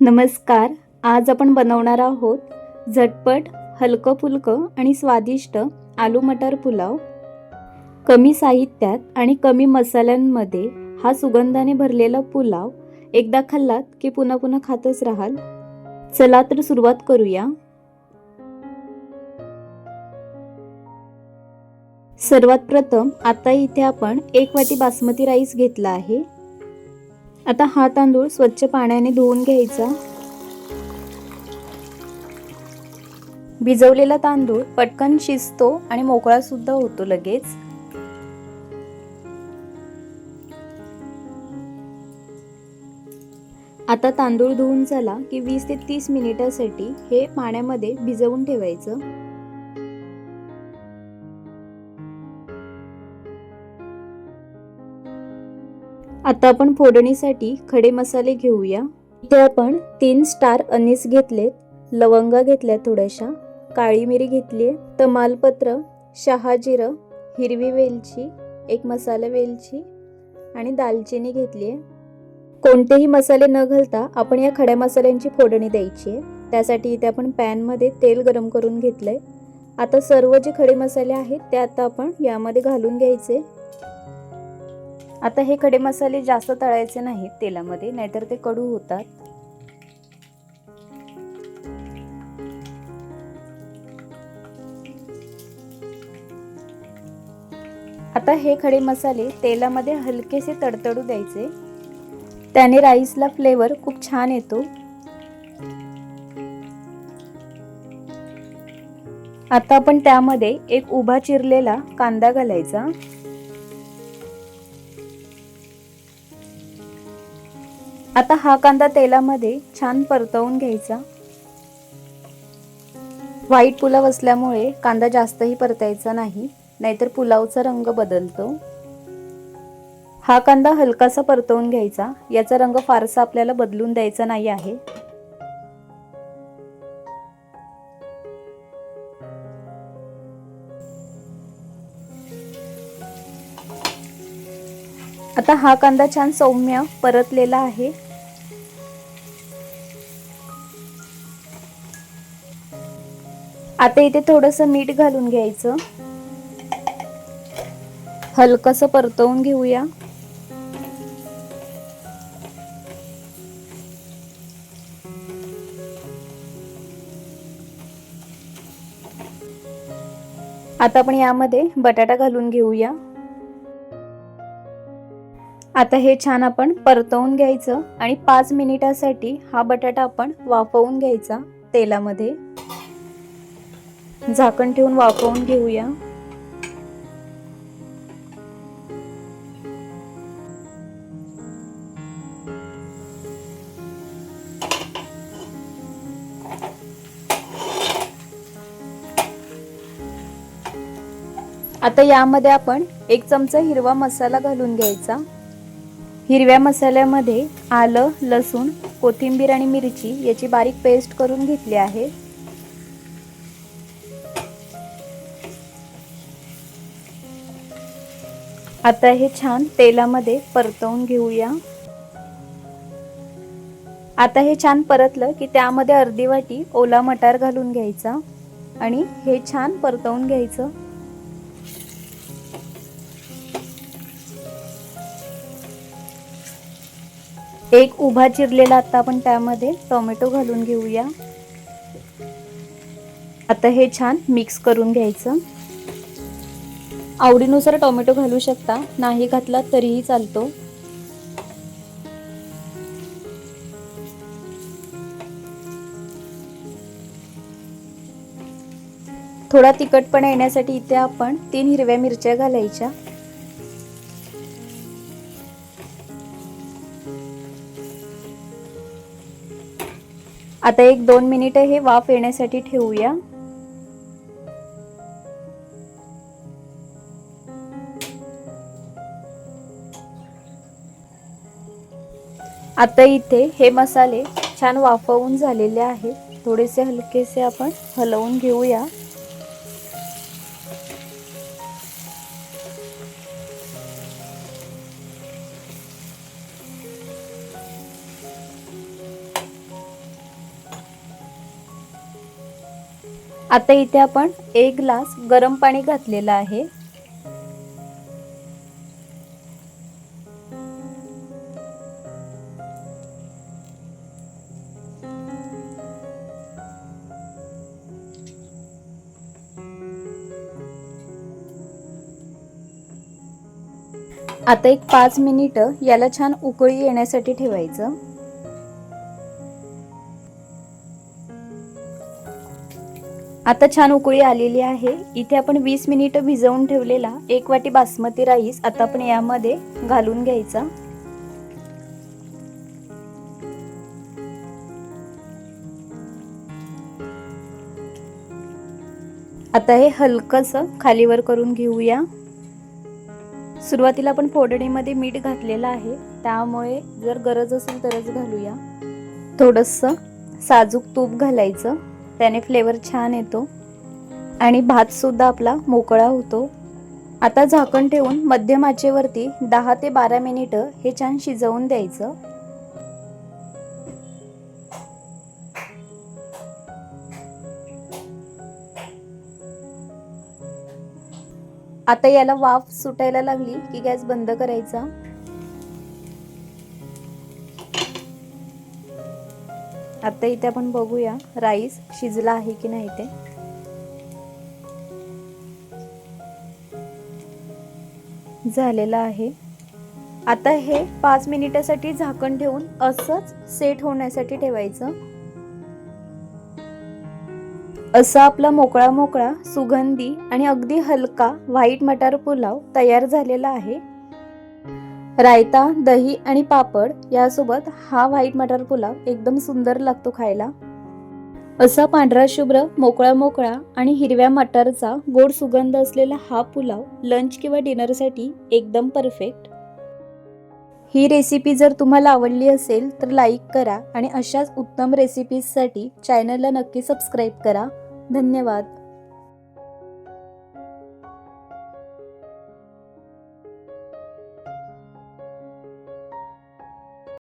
नमस्कार आज आपण बनवणार आहोत झटपट हलकं फुलकं आणि स्वादिष्ट आलू मटार पुलाव. कमी साहित्यात आणि कमी मसाल्यांमध्ये हा सुगंधाने भरलेला पुलाव एकदा खाल्लात की पुन्हा पुन्हा खातच राहाल? चला तर सुरुवात करूया. सर्वात प्रथम आता इथे आपण एक वाटी बासमती राईस घेतला आहे. आता हा तांदूळ स्वच्छ पाण्याने धुवून घ्यायचा. भिजवलेला तांदूळ पटकन शिजतो आणि मोकळा सुद्धा होतो लगेच. आता तांदूळ धुवून झाला की वीस ते तीस मिनिटासाठी हे पाण्यामध्ये भिजवून ठेवायचं. आता आपण फोडणीसाठी खडे मसाले घेऊया. इथे आपण तीन स्टार अनीस घेतलेत लवंगा घेतल्या थोड्याशा काळी मिरी घेतली आहे तमालपत्र शहाजिरं हिरवी वेलची एक मसाला वेलची आणि दालचिनी घेतली आहे कोणतेही मसाले न घालता आपण या खड्या मसाल्यांची फोडणी द्यायची आहे. त्यासाठी इथे आपण पॅनमध्ये तेल गरम करून घेतलं आहे आता सर्व जे खडे मसाले आहेत ते आता आपण यामध्ये घालून घ्यायचे. आता हे खडे मसाले जास्त तळायचे नाहीत तेलामध्ये नाहीतर ते कडू होतात. आता हे खडे मसाले तेलामध्ये हलकेसे तडतडू द्यायचे. त्याने राईसला फ्लेवर खूप छान येतो. आता आपण त्यामध्ये एक उभा चिरलेला कांदा घालायचा. आता हा कांदा तेलामध्ये छान परतवून घ्यायचा. व्हाईट पुलाव असल्यामुळे कांदा जास्तही परतायचा नाही नाहीतर पुलावचा रंग बदलतो. हा कांदा हलकासा परतवून घ्यायचा याचा रंग फारसा आपल्याला बदलून द्यायचा नाही आहे. आता हा कांदा छान सौम्य परतलेला आहे. आता इथे थोडंसं मीठ घालून घ्यायचं. हलकस परतवून घेऊया. आता आपण यामध्ये बटाटा घालून घेऊया. आता हे छान आपण परतवून घ्यायचं आणि पाच मिनिटासाठी हा बटाटा आपण वाफवून घ्यायचा तेलामध्ये. झाकण ठेवून वाफवून घेऊया. आता यामध्ये आपण एक चमचा हिरवा मसाला घालून घ्यायचा. हिरव्या मसाल्यामध्ये आलं लसूण कोथिंबीर आणि मिरची याची बारीक पेस्ट करून घेतली आहे. आता हे छान तेलामध्ये परतवून घेऊया. आता हे छान परतलं की त्यामध्ये अर्धी वाटी ओला मटार घालून घ्यायचा आणि हे छान परतवून घ्यायचं. एक उभा चिरलेला आता आपण त्यामध्ये टोमॅटो घालून घेऊया. आता हे छान मिक्स करून घ्यायचं. आवडीनुसार टोमॅटो घालू शकता. नाही घातला तरीही चालतो. थोडा तिखटपणा येण्यासाठी इथे आपण तीन हिरव्या मिरच्या घालायच्या. आता एक दोन मिनिट हे वाफ येण्यासाठी ठेवूया. आता इथे हे मसाले छान वाफवून झालेले आहेत. थोडेसे हलकेसे आपण हलवून घेऊया. आता इथे आपण एक ग्लास गरम पाणी घातलेलं आहे. आता एक पाच मिनिटं याला छान उकळी येण्यासाठी ठेवायचं. आता छान उकळी आलेली आहे. इथे आपण वीस मिनिटं भिजवून ठेवलेला एक वाटी बासमती राईस आता आपण यामध्ये घालून घ्यायचा. आता हे हलकंसं खालीवर करून घेऊया. सुरुवातीला आपण फोडणीमध्ये मीठ घातलेलं आहे. त्यामुळे जर गरज असेल तरच घालूया. थोडंसं साजूक तूप घालायचं. त्याने फ्लेवर छान येतो. आणि भातसुद्धा आपला मोकळा होतो. आता झाकण ठेवून मध्यम आचेवरती दहा ते बारा मिनिटं हे छान शिजवून द्यायचं. आता याला वाफ सुटायला लागली की गॅस बंद करायचा. आता इथे आपण बघूया राईस शिजला आहे की नाही ते झालेलं आहे. आता हे पाच मिनिटासाठी झाकण ठेवून असंच सेट होण्यासाठी ठेवायचं. असा आपला मोकळा मोकळा सुगंधी आणि अगदी हलका व्हाईट मटार पुलाव तयार झालेला आहे. रायता दही आणि पापड यासोबत हा व्हाईट मटार पुलाव एकदम सुंदर लागतो खायला. असा पांढरा शुभ्र मोकळा मोकळा आणि हिरव्या मटारचा गोड सुगंध असलेला हा पुलाव लंच किंवा डिनरसाठी एकदम परफेक्ट ही रेसिपी जर तुम्हाला आवडली असेल तर लाईक करा आणि अशाच उत्तम रेसिपीजसाठी चॅनलला नक्की सबस्क्राईब करा. धन्यवाद.